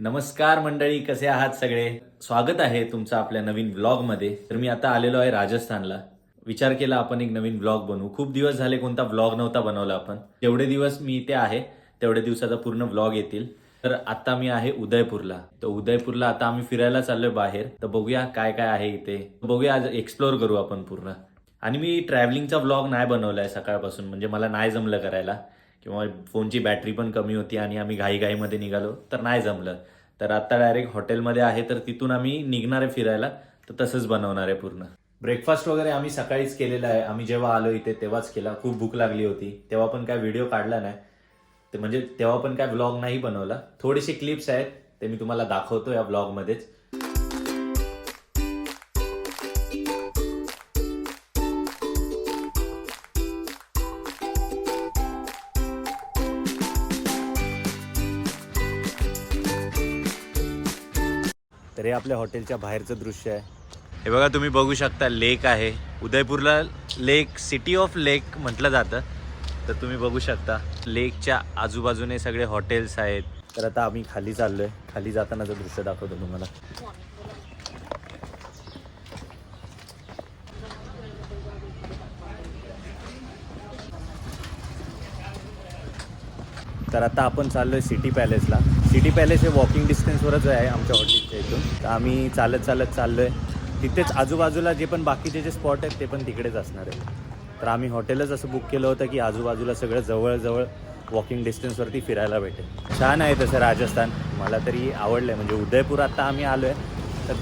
नमस्कार मंडळी कसे आहात सगळे? स्वागत आहे तुमचं आपल्या नवीन व्लॉगमध्ये. तर मी आता आलेलो आहे राजस्थानला. विचार केला आपण एक नवीन व्लॉग बनवू. खूप दिवस झाले कोणता व्लॉग नव्हता बनवला आपण. जेवढे दिवस मी इथे आहे तेवढे दिवसाचा पूर्ण व्लॉग येतील. तर आता मी आहे उदयपूरला. तर उदयपूरला आता आम्ही फिरायला चाललोय बाहेर. तर बघूया काय काय आहे इथे. बघूया आज एक्सप्लोअर करू आपण पूर्ण. आणि मी ट्रॅव्हलिंगचा व्लॉग नाही बनवलाय सकाळपासून म्हणजे मला नाही जमलं करायला. किंवा फोनची बॅटरी पण कमी होती आणि आम्ही घाईघाईमध्ये निघालो तर नाही जमलं. तर आता डायरेक्ट हॉटेलमध्ये आहे तर तिथून आम्ही निघणार आहे फिरायला तर तसंच बनवणार आहे पूर्ण. ब्रेकफास्ट वगैरे आम्ही सकाळीच केलेला आहे. आम्ही जेव्हा आलो इथे तेव्हाच केला. खूप भूक लागली होती. तेव्हा पण काय व्हिडिओ काढला नाही. ते म्हणजे तेव्हा पण काय व्लॉग नाही बनवला. थोडेसे क्लिप्स आहेत ते मी तुम्हाला दाखवतो या ब्लॉगमध्येच आपल्या हॉटेलच्या बाहेरचं दृश्य आहे. हे बघा तुम्ही बघू शकता लेक आहे. उदयपूरला लेक सिटी ऑफ लेक म्हटलं जातं. तर तुम्ही बघू शकता लेकच्या आजूबाजूने सगळे हॉटेल्स आहेत. तर आता आम्ही खाली चाललोय. खाली जातानाचं दृश्य दाखवतो तुम्हाला. तर आता आपण चाललोय सिटी पॅलेसला. सिटी पॅलेस हे वॉकिंग डिस्टन्सवरच आहे आमच्या हॉटेलच्या शकतो तर आम्ही चालत चालत चाललो आहे तिथेच आजूबाजूला जे पण बाकीचे जे स्पॉट आहेत ते पण तिकडेच असणार आहे तर आम्ही हॉटेलच असं बुक केलं होतं की आजूबाजूला सगळं जवळजवळ वॉकिंग डिस्टन्सवरती फिरायला भेटेल. छान आहे तसं राजस्थान. मला तरी आवडलं आहे म्हणजे उदयपूर आता आम्ही आलो आहे तर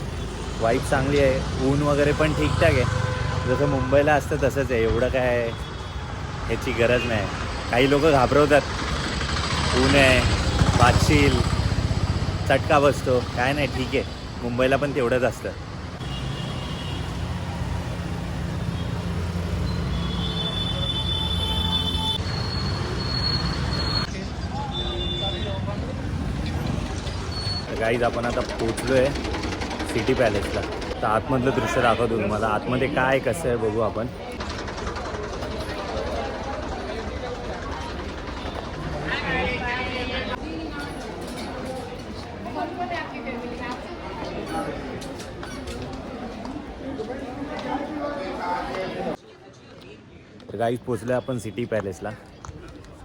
वाईफ चांगली आहे. ऊन वगैरे पण ठीकठाक आहे. जसं मुंबईला असतं तसंच आहे. एवढं काय ह्याची गरज नाही. काही लोक घाबरवतात. ऊन आहे बादशील. चटका बसतो. काय नाही ठीक आहे. मुंबईला पण तेवढंच असतं. गाईज आपण आता पोचलोय सिटी पॅलेसला. तर आतमधलं दृश्य दाखवतो तुम्हाला. आतमध्ये काय कसं आहे बघू आपण. तर गाईज पोचलो आपण सिटी पॅलेसला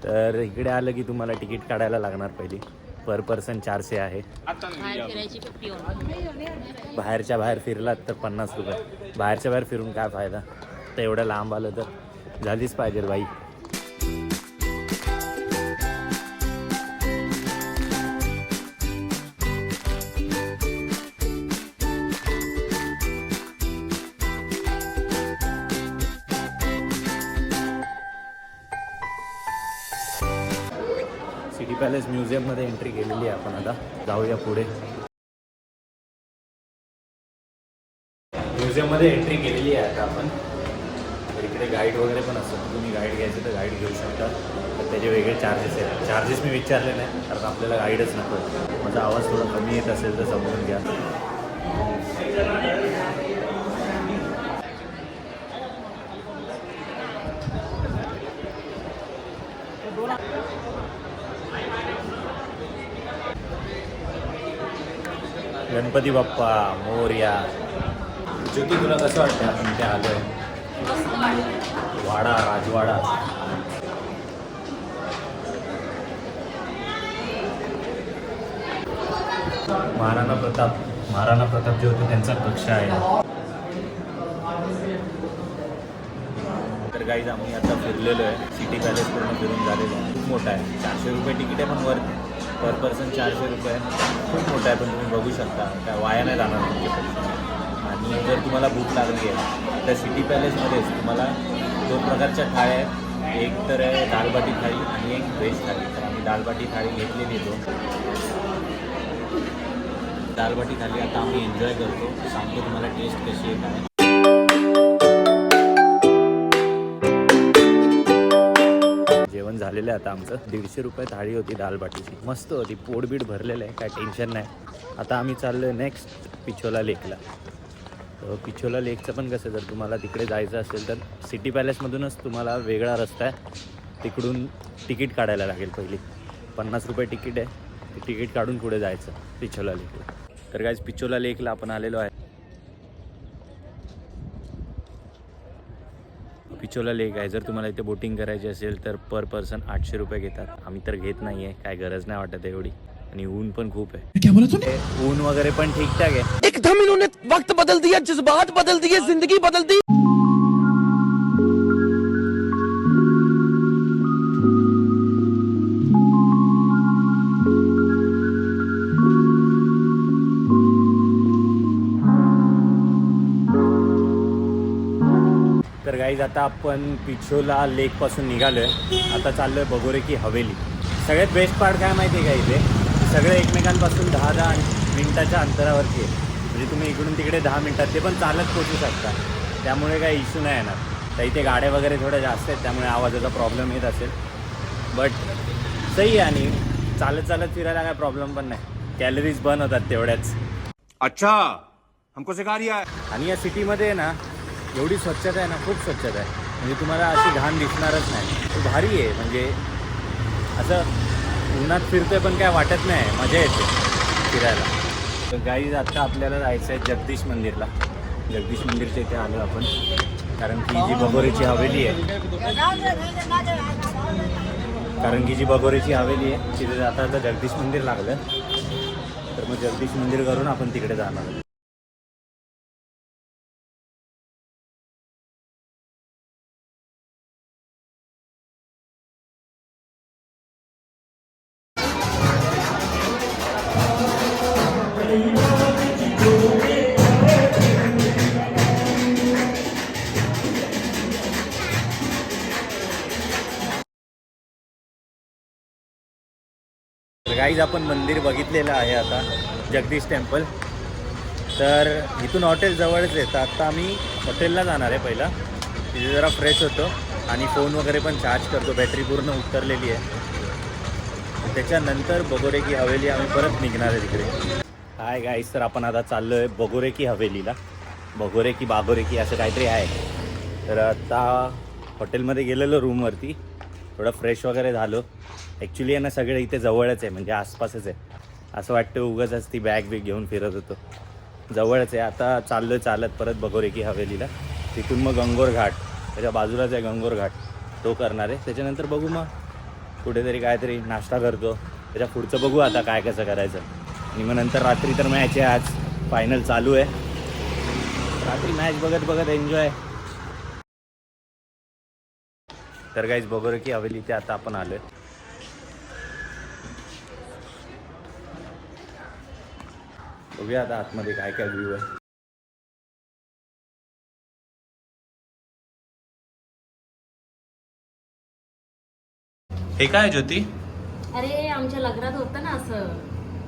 तर इकडे आलं की तुम्हाला तिकीट काढायला लागणार पहिली. पर पर्सन चारशे आहे. बाहेरच्या बाहेर फिरलात तर पन्नास रुपये. बाहेरच्या बाहेर फिरून काय फायदा? तर एवढं लांब आलं तर झालीच पाहिजे बाई. सिटी पॅलेस म्युझियममध्ये एंट्री केलेली आहे आपण आता. जाऊया पुढे. म्युझियममध्ये एंट्री केलेली आहे आता आपण. तर इकडे गाईड वगैरे पण असतं तुम्ही गाईड घ्यायचं तर गाईड घेऊ शकता. तर त्याचे वेगळे चार्जेस आहेत. चार्जेस मी विचारले नाही कारण आपल्याला गाईडच नको माझा आवाज थोडा कमी येत असेल तर समजून घ्या. गणपती बाप्पा मोर्या. ज्योती तुला कसं वाटतं आपण इथे आलोय? वाडा राजवाडा. महाराणा प्रताप महाराणा प्रताप जे होते त्यांचा कक्ष आहे. तर गाईज आम्ही आता फिरलेलो आहे. सिटी पॅलेस पूर्ण फिरून झालेलो आहे. खूप मोठा आहे. चारशे रुपये तिकीट आहे पण वर पर पर्सन चारशे रुपये. खूप मोठा आहे पण तुम्ही बघू शकता. काय वाया नाही जाणार तुमचे पैसे. आणि जर तुम्हाला भूक लागली आहे तर सिटी पॅलेसमध्येच तुम्हाला दोन प्रकारच्या थाळ्या आहेत एक तर आहे दालबाटी थाळी आणि एक व्हेज थाळी. तर आम्ही दालबाटी थाळी घेतलेली दोन. दालबाटी थाळी आता आम्ही एन्जॉय करतो. सांगतो तुम्हाला टेस्ट कशी आहे काय. झालेलं आहे आता आमचं. दीडशे रुपये थाळी होती दालबाटीची. मस्त होती. पोटबीट भरलेलं आहे. काय टेन्शन नाही. आता आम्ही चाललो आहे नेक्स्ट पिछोला लेकला तर पिछोला लेकचं पण कसं जर तुम्हाला तिकडे जायचं असेल तर सिटी पॅलेसमधूनच तुम्हाला वेगळा रस्ता आहे. तिकडून तिकीट काढायला लागेल पहिली. पन्नास रुपये तिकीट आहे. तिकीट काढून पुढे जायचं पिछोला लेकला तर काय पिछोला लेकला आपण आलेलो आहे. पिचोला लेक आहे. जर तुम्हाला इथे बोटिंग करायची असेल तर पर पर्सन आठशे रुपये घेतात. आम्ही तर घेत नाही आहे काय गरज नाही वाटत एवढी. आणि ऊन पण खूप आहे. क्या बोला तूने ते ऊन वगैरे पण ठीकठाक आहे. एकदम इन्होंने वक्त बदल दिया जज्बात बदल दिए जिंदगी बदल दी। आता आपण पिछोला लेकपासून निघालोय. आता चाललोय बगोरे की हवेली. सगळ्यात बेस्ट पार्ट काय माहिती आहे का इथे? सगळे एकमेकांपासून दहा दहा मिनिटाच्या अंतरावरती आहे म्हणजे तुम्ही इकडून तिकडे दहा मिनिटात ते पण चालत पोचू शकता. त्यामुळे काही इश्यू नाही येणार. तर इथे गाड्या वगैरे थोड्या जास्त आहेत त्यामुळे आवाजाचा प्रॉब्लेम येत असेल. बट सही आहे आणि चालत चालत फिरायला काय प्रॉब्लेम पण नाही. कॅलरीज बर्न होतात तेवढ्याच. अच्छा हमको रिया है. आणि या सिटीमध्ये आहे ना एवढी स्वच्छता आहे ना खूप स्वच्छता आहे. म्हणजे तुम्हाला अशी घाण दिसणारच नाही. भारी आहे म्हणजे असं उन्हात फिरतोय पण काय वाटत नाही मजा येते फिरायला. तर गाईज आत्ता आपल्याला जायचं आहे जगदीश मंदिरला. जगदीश मंदिरच्या इथे आलो आपण. कारण की जी बगोरीची हवेली आहे. कारण की जी बगोरीची हवेली आहे तिथे जाता आता जगदीश मंदिर लागलं. तर मग जगदीश मंदिर करून आपण तिकडे जाणार. गाईज आपण मंदिर बघितलेलं आहे आता जगदीश टेम्पल तर इथून हॉटेल जवळच आहे. तर आत्ता आम्ही हॉटेलला जाणार आहे पहिला. तिथे जरा फ्रेश होतो. आणि फोन वगैरे पण चार्ज करतो. बॅटरी पूर्ण उतरलेली आहे. त्याच्यानंतर बगोरे की हवेली आम्ही परत निघणार आहे तिकडे. हाय गाईज तर आपण आता चाललो आहे बगोरे की हवेलीला. बगोरे की बागोरे की असं काहीतरी आहे. तर आता हॉटेलमध्ये गेलेलो रूमवरती थोडं फ्रेश वगैरे झालो. ॲक्च्युली आहे ना सगळे इथे जवळच आहे म्हणजे आसपासच आहे. असं वाटतं उगाच ती बॅग बिग घेऊन फिरत होतो. जवळच आहे. आता चाललो चालत परत बघोरे की हवेलीला. तिथून मग गंगोर घाट. त्याच्या बाजूलाच आहे गंगोर घाट. तो करणार आहे. त्याच्यानंतर बघू मग. कुठेतरी काहीतरी नाश्ता करतो. त्याच्या पुढचं बघू आता काय कसं करायचं. आणि मग नंतर रात्री तर मॅच आहे आज. फायनल चालू आहे. रात्री मॅच बघत बघत एन्जॉय तर काहीच बघू की हवेली ते आता आपण आलोय. बघूया आता आतमध्ये काय काय व्ह्यू आहे. हे काय ज्योती? अरे आमच्या लग्नात होतं ना असं.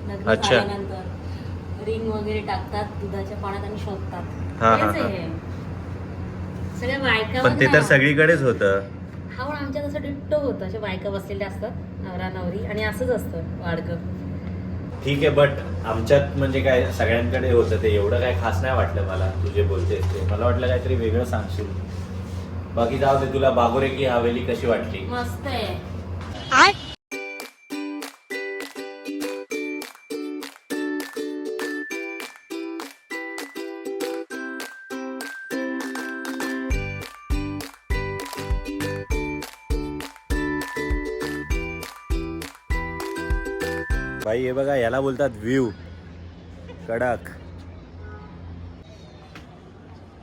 लग्न अच्छा. झाल्यानंतर रिंग वगैरे टाकतात दुधाच्या पाण्यात आणि शोधतात. हा, हा, तेच आहे. हे. सगळ्या बायका पण ते तर. सगळीकडेच होतं. हा पण आमच्यात असं डिट्टो होतं. अशा बायका बसलेल्या असतात नवरा नवरी आणि असंच असतं वाडकं. ठीक आहे बट आमच्यात म्हणजे काय सगळ्यांकडे होतं ते. एवढं काय खास नाही वाटलं मला तू जे बोलतेस ते. मला वाटलं काहीतरी वेगळं सांगशील. बाकी जाऊ दे तुला बागोरे की हवेली कशी वाटली? मस्त आहे. भाई हे बघा याला बोलतात व्ह्यू कडक.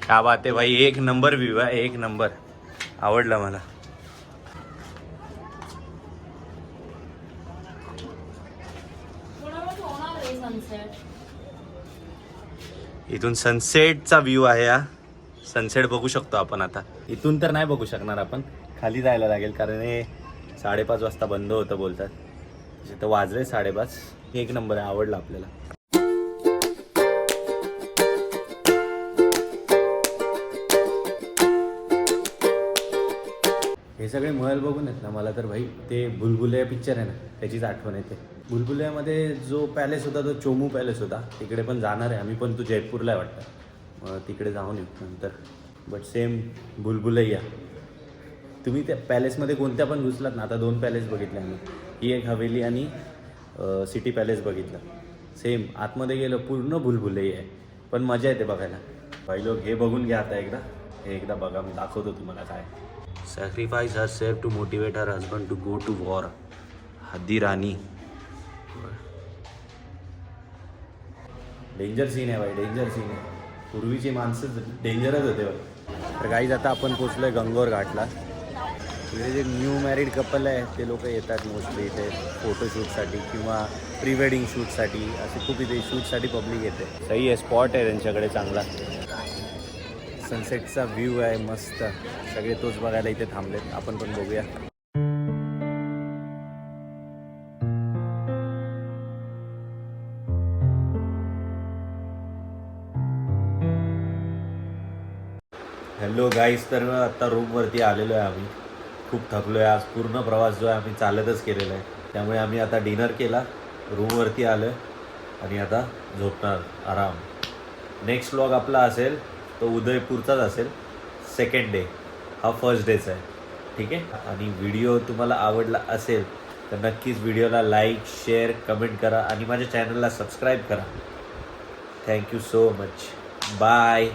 काय बात आहे भाई एक नंबर व्ह्यू आहे एक नंबर आवडला मला. इथून सनसेटचा व्ह्यू आहे हा. सनसेट बघू शकतो आपण आता. इथून तर नाही बघू शकणार आपण. खाली जायला लागेल कारण हे साडेपाच वाजता बंद होतं बोलतात. तिथं वाजले साडेपाच एक नंबर आहे आवडला आपल्याला. हे सगळे महल बघून आहेत ना मला तर भाई ते बुलबुल्या पिक्चर आहे ना त्याचीच आठवण येते. बुलबुल्यामध्ये जो पॅलेस होता तो चोमू पॅलेस होता. तिकडे पण जाणार आहे आम्ही पण तू जयपूरला आहे वाटतं. तिकडे जाऊन येऊ नंतर. बट सेम बुलबुलैया. तुम्ही त्या पॅलेसमध्ये कोणत्या पण घुसलात ना आता दोन पॅलेस बघितले आम्ही. ही एक हवेली आणि सिटी पॅलेस बघितलं. सेम आतमध्ये गेलं पूर्ण भुलभुलई आहे. पण मजा येते बघायला. भाई लोक हे बघून घ्या आता एकदा. हे एकदा बघा मी दाखवतो तुम्हाला काय. Sacrifice her safe to motivate her husband to go to war Hadi Rani. Danger scene आहे भाई डेंजर सीन आहे. पूर्वीची माणसं डेंजरच होते भाई तर काहीच आता आपण पोचलोय गंगोर घाटला. इकडे जे न्यू मॅरिड कपल आहे ते लोक येतात मोस्टली इथे फोटोशूटसाठी किंवा प्री वेडिंग शूटसाठी असे खूप इथे शूटसाठी पब्लिक येते. सही आहे स्पॉट आहे त्यांच्याकडे चांगला. सनसेटचा व्ह्यू आहे मस्त. सगळे तोच बघायला इथे थांबलेत. आपण पण बघूया. हॅलो गाईस तर आता रूमवरती आलेलो आहे आम्ही. खूप थकलो आहे आज पूर्ण प्रवास जो आहे आम्ही चालतच केलेला आहे. त्यामुळे आम्ही आता डिनर केला रूमवरती आलो आणि आता झोपणार आराम. नेक्स्ट व्लॉग आपला असेल तो उदयपूरचाच असेल. सेकंड डे हा फर्स्ट डेचा आहे. ठीक आहे? आणि व्हिडिओ तुम्हाला आवडला असेल तर नक्कीच व्हिडिओला लाईक शेअर कमेंट करा आणि माझ्या चॅनलला सबस्क्राईब करा. Thank you so much bye